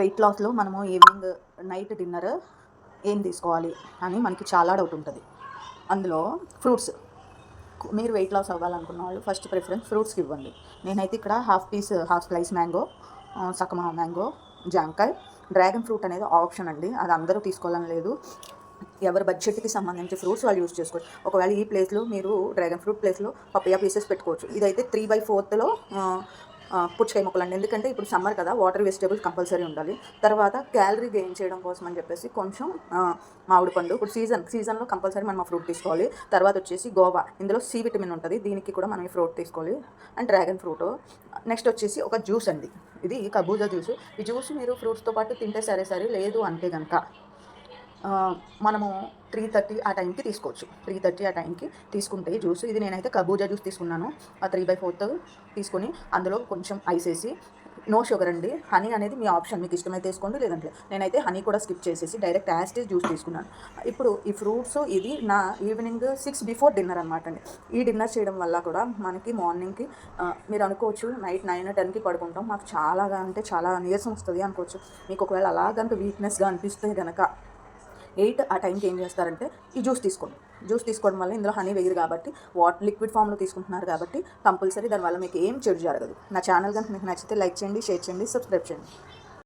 Wait లాస్లో మనము evening night dinner ఏం తీసుకోవాలి అని మనకి చాలా డౌట్ ఉంటుంది. అందులో ఫ్రూట్స్ మీరు వెయిట్ లాస్ అవ్వాలనుకున్న వాళ్ళు ఫస్ట్ ప్రిఫరెన్స్ ఫ్రూట్స్కి ఇవ్వండి. నేనైతే ఇక్కడ half piece half slice mango సకమా mango జాంకాయ్ డ్రాగన్ ఫ్రూట్ అనేది ఆప్షన్ అండి. అది అందరూ తీసుకోవాలని లేదు. ఎవరి బడ్జెట్కి సంబంధించి ఫ్రూట్స్ వాళ్ళు యూస్ చేసుకోవచ్చు. ఒకవేళ ఈ ప్లేస్లో మీరు డ్రాగన్ ఫ్రూట్ ప్లేస్లో పప్పయ్య పీసెస్ పెట్టుకోవచ్చు. ఇదైతే త్రీ బై ఫోర్త్లో పుచ్చకాయ మొక్కలు ఎందుకంటే ఇప్పుడు సమ్మర్ కదా వాటర్ వెజిటేబుల్స్ కంపల్సరీ ఉండాలి. తర్వాత క్యాలరీ గెయిన్ చేయడం కోసం అని చెప్పేసి కొంచెం మామిడి పండు. ఇప్పుడు సీజన్ సీజన్లో కంపల్సరీ మనం ఫ్రూట్ తీసుకోవాలి. తర్వాత వచ్చేసి గోవా. ఇందులో సి విటమిన్ ఉంటుంది. దీనికి కూడా మనం ఈ ఫ్రూట్ తీసుకోవాలి. And dragon fruit. నెక్స్ట్ వచ్చేసి ఒక జ్యూస్ అండి. ఇది కబూజా జ్యూస్. ఈ జ్యూస్ మీరు ఫ్రూట్స్తో పాటు తింటే సరే సరే లేదు అంటే కనుక మనము త్రీ థర్టీ ఆ టైంకి తీసుకోవచ్చు. త్రీ థర్టీ ఆ టైంకి తీసుకుంటే జ్యూస్ ఇది నేనైతే కబూజా జ్యూస్ తీసుకున్నాను. ఆ త్రీ బై ఫోర్త్ తీసుకొని అందులో కొంచెం ఐస్ వేసి నో షుగర్ అండి. హనీ అనేది మీ ఆప్షన్ మీకు ఇష్టమైతే తీసుకోండి లేదంటే నేనైతే హనీ కూడా స్కిప్ చేసేసి డైరెక్ట్ యాస్టేజ్ జ్యూస్ తీసుకున్నాను. ఇప్పుడు ఈ ఫ్రూట్స్ ఇది నా ఈవినింగ్ సిక్స్ బిఫోర్ డిన్నర్ అనమాట అండి. ఈ డిన్నర్ చేయడం వల్ల కూడా మనకి మార్నింగ్కి మీరు అనుకోవచ్చు నైట్ నైన్ టెన్కి పడుకుంటాం. మాకు చాలాగా అంటే చాలా నీరసం వస్తుంది అనుకోవచ్చు. మీకు ఒకవేళ అలా కనుక వీక్నెస్గా అనిపిస్తే కనుక ఎయిట్ ఆ టైంకి ఏం చేస్తారంటే ఈ జ్యూస్ తీసుకోండి. జ్యూస్ తీసుకోవడం వల్ల ఇందులో హనీ వేయరు కాబట్టి వాటర్ లిక్విడ్ ఫామ్లో తీసుకుంటున్నారు కాబట్టి కంపల్సరీ దానివల్ల మీకు ఏం చెడు జరగదు. నా ఛానల్ కనుక మీకు నచ్చితే లైక్ చేయండి షేర్ చేయండి సబ్స్క్రైబ్ చేయండి.